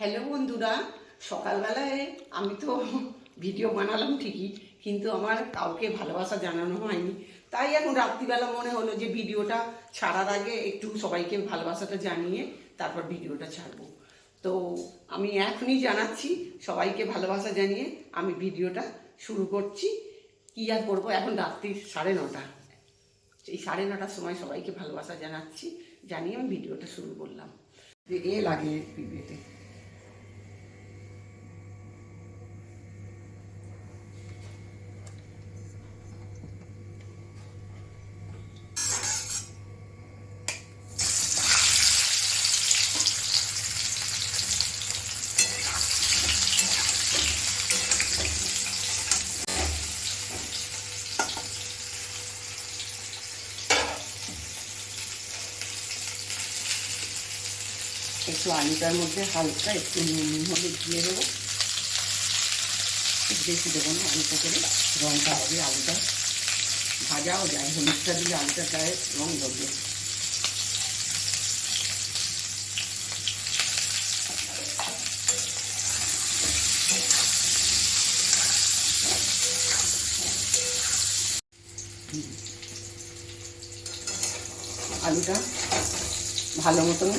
Hello বন্ধুরা, সকালবেলায় আমি তো ভিডিও বানালাম ঠিকই, কিন্তু আমার কাউকে ভালোবাসা জানানো হয়নি। তাই এখন রাত্রিবেলা মনে হলো যে ভিডিওটা ছাড়ার আগে একটু সবাইকে ভালোবাসাটা জানিয়ে তারপর ভিডিওটা ছাড়বো। তো আমি এখনই জানাচ্ছি, সবাইকে ভালোবাসা জানিয়ে আমি ভিডিওটা শুরু করছি। কী আর করব, এখন রাত্রি সাড়ে নটা। এই সাড়ে নটার সময় সবাইকে ভালোবাসা জানাচ্ছি, জানিয়ে আমি ভিডিওটা শুরু করলাম। যে এ লাগে পিপিতে একটু আলুটার মধ্যে হালকা একটু নুন হলুদ দিয়ে দেবো। বেশি দেবো না আলুটা করে। রঙটা হবে আলুটা। ভাজাও যায়, হলুদটা দিলে আলুটা গায়ে রং ধরবে। আলুটা ভালো মতন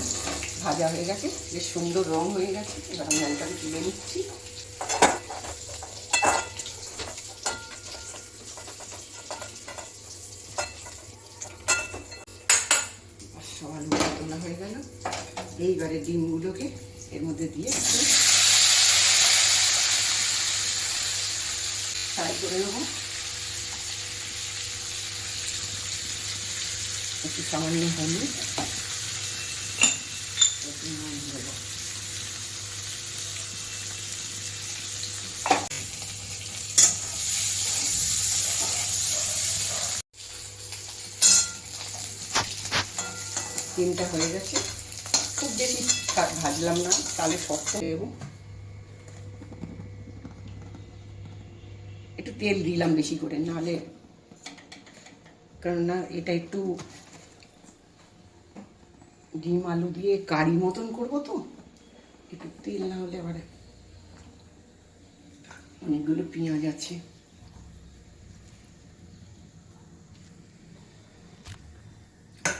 ভাজা হয়ে গেছে, বেশ সুন্দর রং হয়ে গেছে। এবার আমি আলুটাকে তুলে নিচ্ছি। সব আলুটা তোলা হয়ে গেল। এইবারে ডিমগুলোকে এর মধ্যে দিয়ে ফ্রাই করে নেব। একটু সামান্য হলুদ একটু নুন দেবো ডিমটা হয়ে গেছে। খুব বেশি ভাজলাম না, তাহলে শক্ত হয়ে একটু তেল দিলাম বেশি করে, নাহলে কারণ না এটা একটু ডিম আলু দিয়ে কারি মতন করব তো, একটু তেল না হলে আবার অনেকগুলো পেঁয়াজ আছে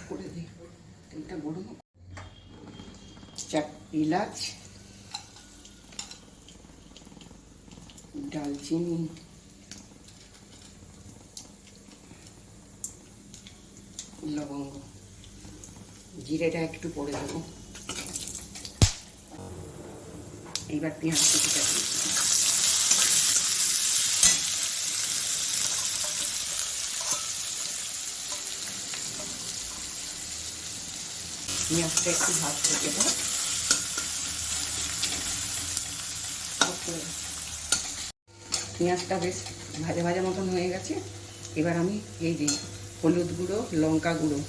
করে দিই তেলটা গরম। চার এলাচ ডালচিনি লবঙ্গ। জিরেটা একটু পরে দেবো। এইবার পেঁয়াজ কুচিটা পেঁয়াজটা একটু ভাত থেকে দেবো। পেঁয়াজটা বেশ ভাজা ভাজা মতন হয়ে গেছে। এবার আমি এই যে হলুদ গুঁড়ো, লঙ্কা গুঁড়ো,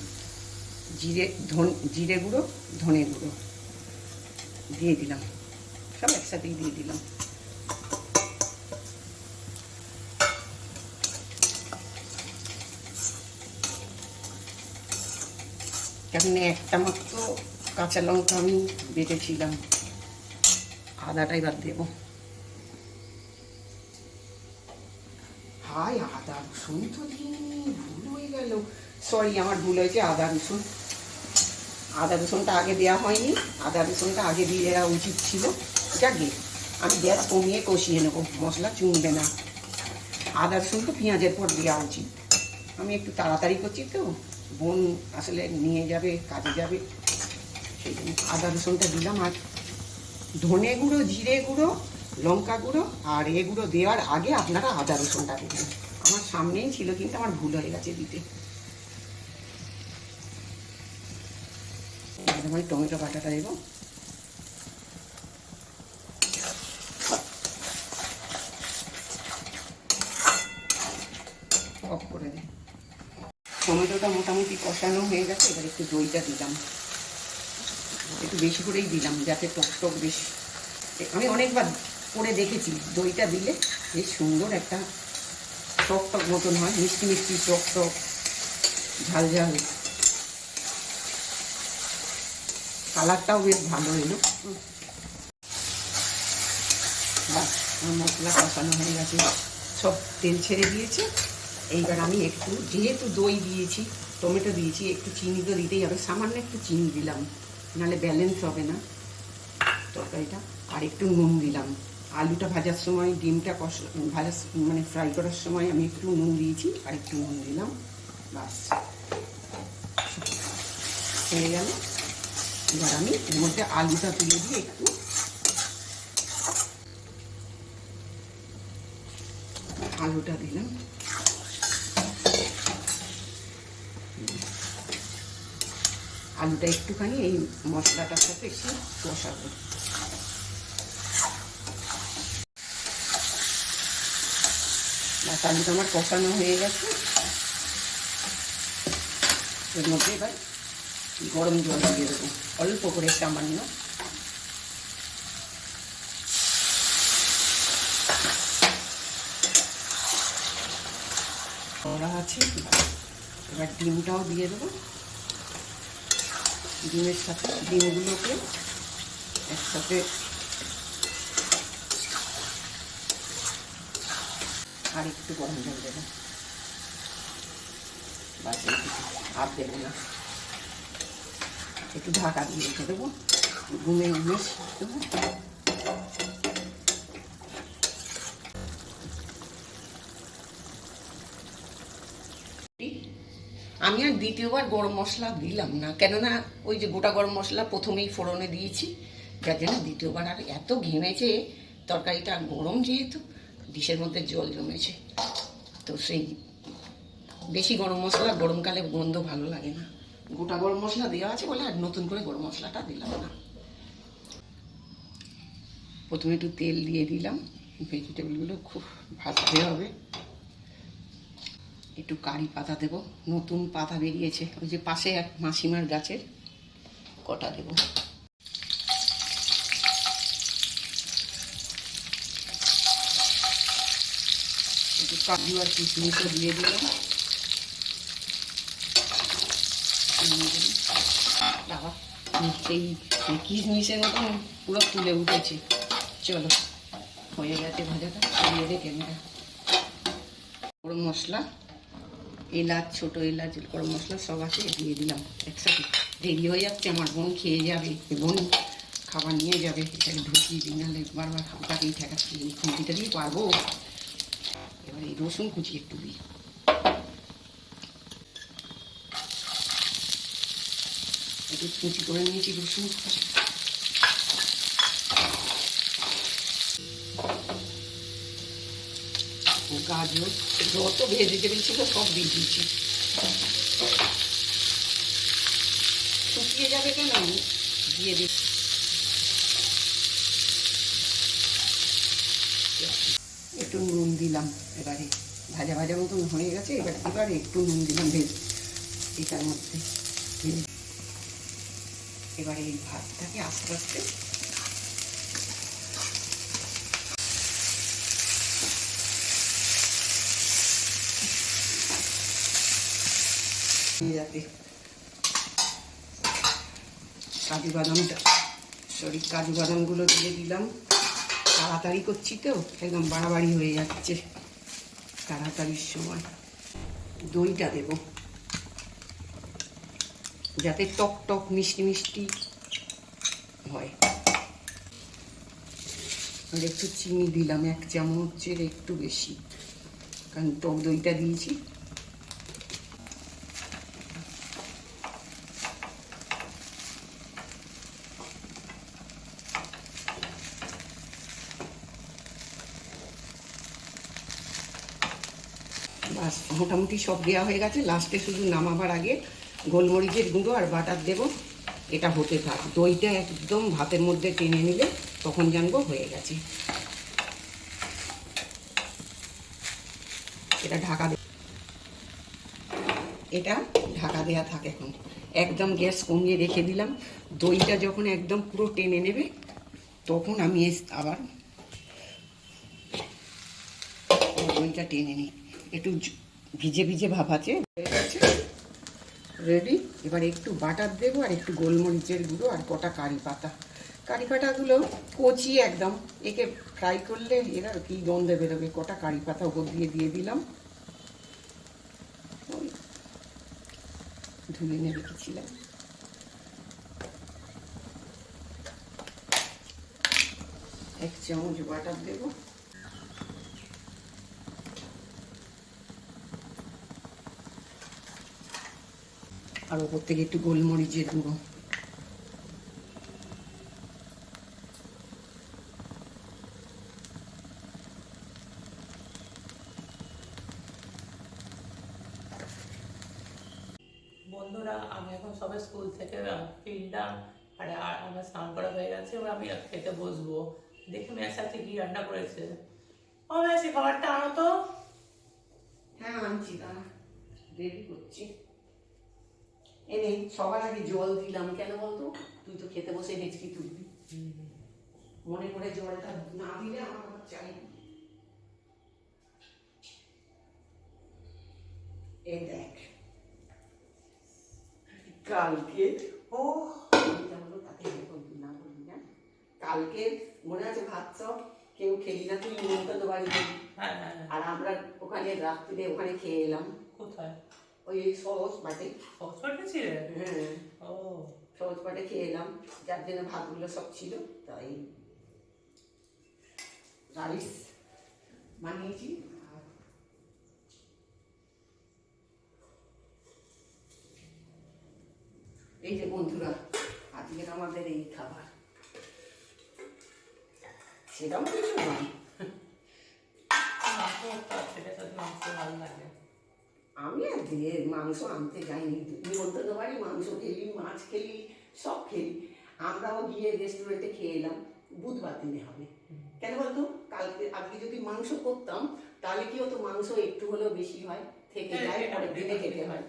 জিরে ধন, জিরে গুঁড়ো, ধনে গুঁড়ো দিয়ে দিলাম। সব একসাথেই দিয়ে দিলাম। এখানে একটা মাত্র কাঁচা লঙ্কা আমি বেটেছিলাম। আদাটাই বাদ দেবো। হাই আদা রসুন তো ভুল হয়ে গেল। সরি আমার ভুল হয়েছে, আদা রসুন। আদা রসুনটা আগে দেওয়া হয়নি, আদা রসুনটা আগে দিয়ে দেওয়া উচিত ছিল। যাকে আমি গ্যাস কমিয়ে কষিয়ে নেব, মশলা চুনবে না। আদা রসুন তো পেঁয়াজের পর দেওয়া উচিত। আমি একটু তাড়াতাড়ি করছি তো। বোন আসলে নিয়ে যাবে, কাজে যাবে। সেই জন্য আদা রসুনটা দিলাম আর ধনে গুঁড়ো, জিরে গুঁড়ো, লঙ্কা গুঁড়ো আর এ গুঁড়ো দেওয়ার আগে আপনারা আদা রসুনটা দেবেন। আমার সামনেই ছিল কিন্তু আমার ভুল হয়ে গেছে দিতে। টমেটো বাটাটা দেবো অফ করে দিই টমেটোটা মোটামুটি কষানো হয়ে গেছে, এবার একটু দইটা দিলাম। একটু বেশি করেই দিলাম, যাতে টক টক বেশ আমি অনেকবার করে দেখেছি, দইটা দিলে বেশ সুন্দর একটা টক টক মতন হয়, মিষ্টি মিষ্টি টক টক, ঝাল ঝাল। কালারটাও বেশ ভালো এলো। মশলা কষানো হয়ে গেছে। সব তেল ছেড়ে দিয়েছে। এইবার আমি একটু, যেহেতু দই দিয়েছি টমেটো দিয়েছি, একটু চিনি তো দিতেই হবে। সামান্য একটু চিনি দিলাম, নাহলে ব্যালেন্স হবে না। তরকারিটা, আর একটু নুন দিলাম। আলুটা ভাজার সময়, ডিমটা কষ, ভাজার মানে ফ্রাই করার সময় আমি একটু নুন দিয়েছি, আর একটু নুন দিলাম। বাস হয়ে গেল। এবার আমি এর মধ্যে আলুটা তুলে দিয়ে একটু আলুটা দিলাম। আলুটা একটুখানি, এই মশলাটার সাথে একটু কষাবো। আলুটা আমার কষানো হয়ে গেছে। এর মধ্যে এবার গরম জল দিয়ে দেবো, অল্প করে সামান্য। করা আছে। এবার ডিমটাও দিয়ে দেবো। ডিমের সাথে, ডিমগুলোকে একসাথে আর একটু গরম জল দেবেন। আর দেবো না। একটু ঢাকা দিয়ে রেখে দেবো। ঘুমে ঘুমে দেবো। আমি আর দ্বিতীয়বার গরম মশলা দিলাম না। কেননা ওই যে গোটা গরম মশলা প্রথমেই ফোড়নে দিয়েছি। যার জন্য দ্বিতীয়বার আর এত ঘেমেছে, তরকারিটা গরম যেহেতু, ডিশের মধ্যে জল জমেছে। তো সেই বেশি গরম মশলা গরমকালে গন্ধ ভালো লাগে না। গোটা গরম মশলা দেওয়া আছে বলে আর নতুন করে গরম মশলাটা দিলাম না। প্রথমে একটু তেল দিয়ে দিলাম। ভেজিটেবলগুলো খুব ভাজতে হবে। একটু কারি পাতা দেব। নতুন পাতা বেরিয়েছে। ওই যে পাশে এক মাসিমার গাছের কটা দেব। একটু কাজু আর কিশমিশও দিয়ে দিলাম। বাবা সেই কিশমিশের মতন পুরো তুলে উঠেছে। চলো, হয়ে গেছে ভাজাটা। দিয়ে দে ক্যামেরা গরম মশলা। এলাচ, ছোট এলাচ গরম মশলা সব আছে দিয়ে দিলাম একসাথে। দেরি হয়ে যাচ্ছে, আমার বোন খেয়ে যাবে বোন খাবার নিয়ে যাবে, এটাকে ঢুকিয়ে দিই, নাহলে বারবার খাবারটাকেই ঠেকাচ্ছি, এই খুঁটিটা দিয়ে পারব? এবার এই রসুন কুচি একটু দিই। একটু কুচি করে নিয়েছি রসুন গাজর যত ভেজিটেবল ছিল, সব দিয়ে দিয়েছি। শুকিয়ে যাবে কেন? আমি দিয়ে দিই। একটু নুন দিলাম এবারে। ভাজা ভাজা মতন হয়ে গেছে, এবার এবারে একটু নুন দিলাম ভেজ এটার মধ্যে এবারে এই ভাতটাকে আস্তে আস্তে যাতে কাজু বাদামটা সরি কাজু বাদামগুলো দিয়ে দিলাম। তাড়াতাড়ি করছি তো, একদম বাড়াবাড়ি হয়ে যাচ্ছে তাড়াতাড়ির সময়। দইটা দেব। যাতে টক টক মিষ্টি মিষ্টি হয়। আর একটু চিনি দিলাম, এক চামচের একটু বেশি। কারণ টক দইটা দিয়েছি বাস মোটামুটি সব দেওয়া হয়ে গেছে। লাস্টে শুধু নামাবার আগে গোলমরিচের গুঁড়ো আর বাটার দেব। এটা হতে থাক। দইটা একদম ভাতের মধ্যে টেনে নিলে তখন জানব হয়ে গেছে। এটা ঢাকা এটা ঢাকা দেওয়া থাক এখন। একদম গ্যাস কমিয়ে রেখে দিলাম। দইটা যখন একদম পুরো টেনে নেবে, তখন আমি আবার দইটা টেনে নিই। একটু ভিজে ভিজে ভাব আছে। হয়ে গেছে রেডি এবার একটু বাটার দেবো আর একটু গোলমরিচের গুঁড়ো আর কটা কারি পাতা। কারি পাতাগুলো কচি একদম। একে ফ্রাই করলে এরা কি গন্ধে বেরোবে? কটা কারি পাতা ওপর দিয়ে দিয়ে দিলাম। ধুয়ে নিয়ে রেখেছিলাম। এক চামচ বাটার দেবো। আর ওপর থেকে একটু গোলমরিচের গুঁড়ো। বন্ধুরা আমি এখন সবে স্কুল থেকে ফিরলাম আর আর আমার স্নান করা হয়ে গেছে এবার আমি খেতে বসবো। দেখি মেয়ের সাথে কি রান্না করেছে। ও মেসি খাবারটা আনো তো। হ্যাঁ আনছি দাঁড়া। রেডি করছি। এনে সবার আগে জল দিলাম। কেন বলতো? তুই তো খেতে বসে হেঁচকি তুলবি। মনে করে জলটা না দিলে আমার আবার চাই এই দেখ। কালকে ও তাকে না করবি না? কালকে মনে আছে ভাত সব কেউ খেলি না তুই নিমন্ত্রণ বাড়ি গেলি। হ্যাঁ হ্যাঁ হ্যাঁ। আর আমরা ওখানে রাত্রিরে ওখানে খেয়ে এলাম। কোথায়? ওই সহজ পাটে অক্সফোর্ডে ছিলে হ্যাঁ ও সহজ পাটে খেয়ে এলাম যার জন্য ভাতগুলো সব ছিল তাই রাইস বানিয়েছি এই যে বন্ধুরা আজকের আমাদের এই খাবার সেটাও কিছু নয় মাংস ভালো লাগে আমি আর দিয়ে মাংস আনতে যাইনি নিমন্ত্রণ বাড়ি মাংস খেলি মাছ খেলি সব খেলি। আমরাও গিয়ে রেস্টুরেন্টে খেয়ে এলাম বুধবার দিনে হবে। কেন বলতো? কালকে আজকে যদি মাংস করতাম তাহলে কি হতো? মাংস একটু হলেও বেশি হয় থেকে হ্যাঁ, যায় পরের দিনে খেতে হয়।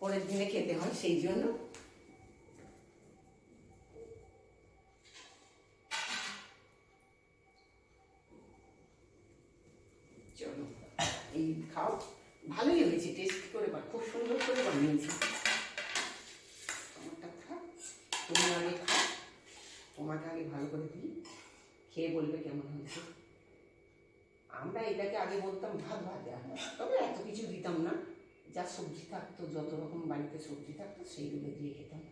পরের দিনে খেতে হয় সেই জন্য। চলো এই খাও। ভালোই হয়েছে টেস্ট করে বা, খুব সুন্দর করে বানিয়েছি। তোমারটা খা, তুমি আগে খাও তোমাকে আগে ভালো করে দিই, খেয়ে বলবে কেমন হয়েছে। আমরা এটাকে আগে বলতাম ভাত ভাত ভাজা। তবে এত কিছু দিতাম না, যা সবজি থাকতো, যত রকম বাড়িতে সবজি থাকতো, সেইগুলো দিয়ে খেতাম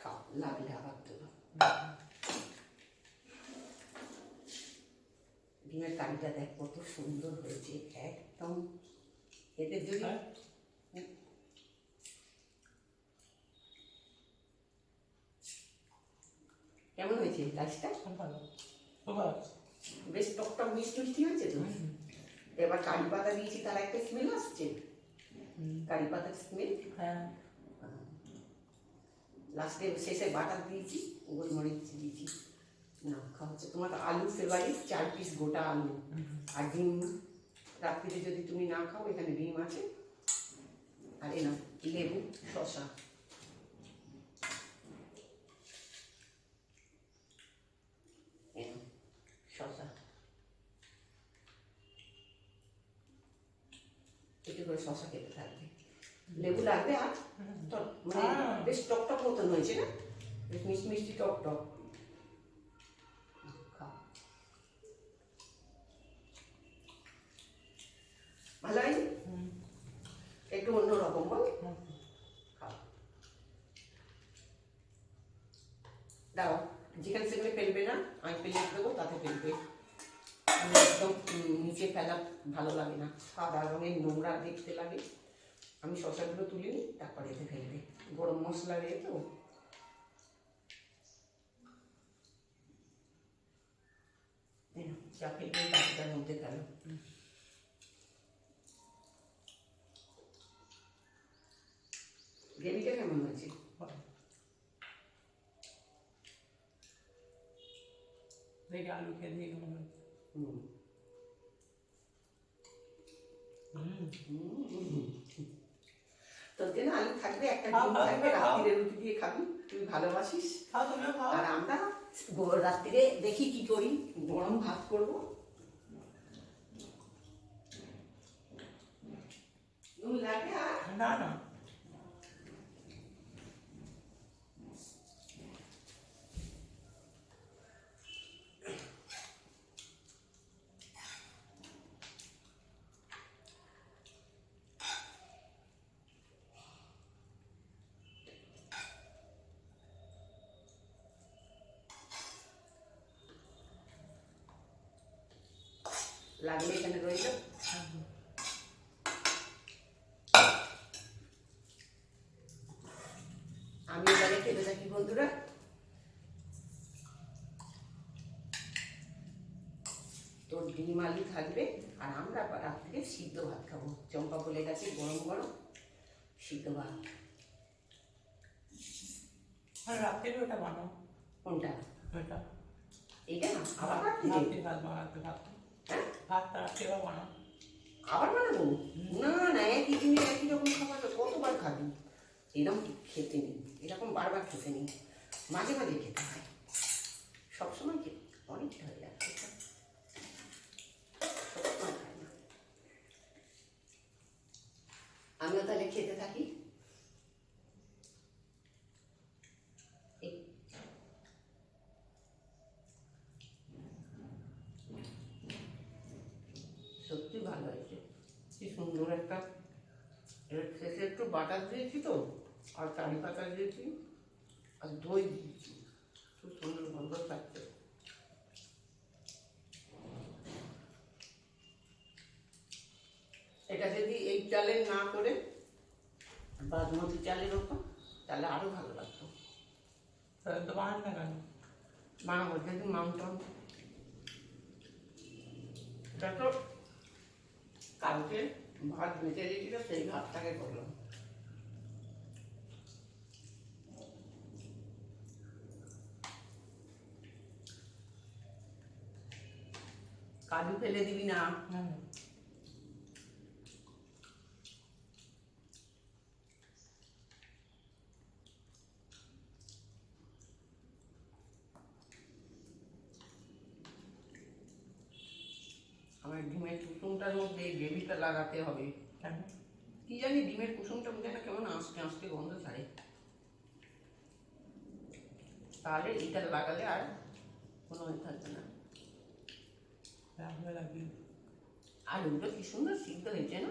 খাও লাগলে আবার দেবো ডিমের কারিটা দেখ কত সুন্দর হয়েছে একদম। এতে যদি হ্যাঁ? কেমন হয়েছে খুব ভালো। বেশ টক টক মিষ্টি মিষ্টি হয়েছে তো? এবার কারি পাতা দিয়েছি তার একটা স্মেল আসছে। কারি পাতার স্মেল হ্যাঁ। লাস্টে শেষে বাটার দিয়েছি গোলমরিচ দিয়েছি। না খাওয়া হচ্ছে। তোমার আলু ফেভারিট চার পিস গোটা আলু। আর ডিম রাত্রিরে যদি তুমি না খাও এখানে ডিম আছে। আর এ না লেবু শশা শশা একটু করে শশা খেতে থাকবে। লেবু লাগবে আর মানে। বেশ টক টক মতন হয়েছে না? বেশ মিষ্টি মিষ্টি টক টক একটু অন্য রকম বল। দাও। যেখানে সেখানে ফেলবে না, আমি ফেলে দেবো, তাতে ফেলবে। একদম নিচে ফেলা ভালো লাগে না। সাদা রঙের নোংরা দেখতে লাগে। আমি শশাগুলো তুলে নিই, তারপরে এতে ফেলবে। গরম মশলা দিয়ে তো। যা ফেলবে তার মধ্যে ফেলো গ্রেভিটা কেমন হয়েছে ভালো। দেখি আলু খেয়ে দিয়ে কেমন। তোর জন্য আলু থাকবে একটা ডিম থাকবে রাত্রিরে রুটি দিয়ে খাবি তুই ভালোবাসিস। খাও তুমিও খাও। আর আমরা গ- রাত্রিরে দেখি কি করি গরম ভাত করব। না না। লাগলে এখানে রইল আমি এবারে খেতে থাকি বন্ধুরা। তোর ডিম আলু থাকবে আর আমরা রাত্রে সিদ্ধ ভাত খাব। চম্পা বলে গেছে গরম গরম সিদ্ধ ভাত। আর রাত্রে ওটা বানাও। কোনটা? ওটা। এইটা না আবার রাত্রে রাত্রে ভাত বানাতে ভাত হ্যাঁ ভাতটা রাত্রে বানাও আবার বানাবো না না, একই দিনে একই রকম খাবার কতবার খাবি? এরকম খেতে নেই, এরকম বারবার খেতে নেই। মাঝে মাঝে খেতে হয়। সবসময় খেতে, অনেকটা হয়ে যাচ্ছে আমিও তাহলে খেতে থাকি এই- সত্যি ভালো হয়েছে কি সুন্দর একটা এর শেষে একটু বাটার দিয়েছি তো। আর কারি পাতা দিয়েছি আর দই দিয়েছি। খুব সুন্দর গন্ধ থাকছে। এটা যদি এই চালের না করে বাসমতি চালের ওপর তাহলে আরও ভালো লাগতো। তাহলে তো বানান না কেন? বানাবো যদি মাংস। এটা তো কালকে ভাত বেঁচে দিয়েছিল সেই ভাতটাকে করলাম। কাজু ফেলে দিবি না। আমার ডিমের কুসুমটার মধ্যে গ্রেভিটা লাগাতে হবে। কি জানি ডিমের কুসুমটা মধ্যে না কেমন আস্তে আস্তে গন্ধ ছাড়ে। তাহলে এটা লাগালে আর কোনো হয়ে থাকবে না। রাখবে লাগবে আলুটা কি সুন্দর সিদ্ধ হয়েছে না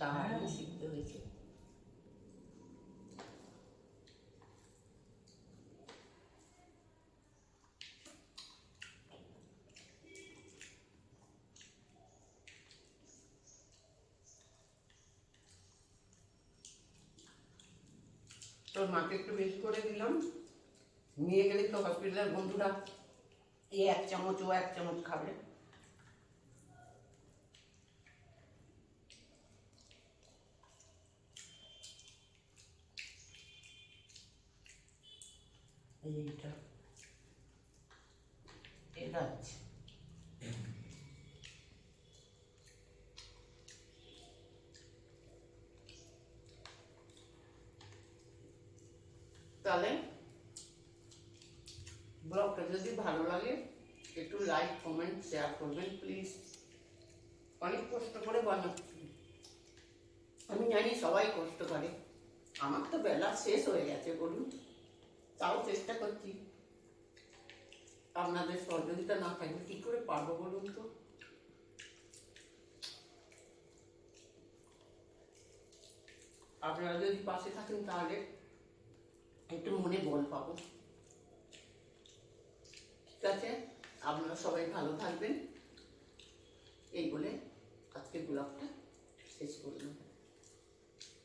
দারুণ। সিদ্ধ হয়েছে তোর মাকে একটু বেশি করে দিলাম নিয়ে গেলে তো হসপিটালের বন্ধুরা এই এক চামচ ও এক চামচ খাবে এইটা। এটা আছে তাহলে ব্লগটা যদি ভালো লাগে, একটু লাইক কমেন্ট শেয়ার করবেন প্লিজ অনেক কষ্ট করে বানাচ্ছি আমি জানি সবাই কষ্ট করে। আমার তো বেলা শেষ হয়ে গেছে, বলুন। তাও চেষ্টা করছি। আপনাদের সহযোগিতা না থাকলে কি করে পারব বলুন তো? আপনারা যদি পাশে থাকেন তাহলে একটু মনে বল পাবো। ঠিক আছে? আপনারা সবাই ভালো থাকবেন। এই বলে আজকে ব্লগটা শেষ করলাম।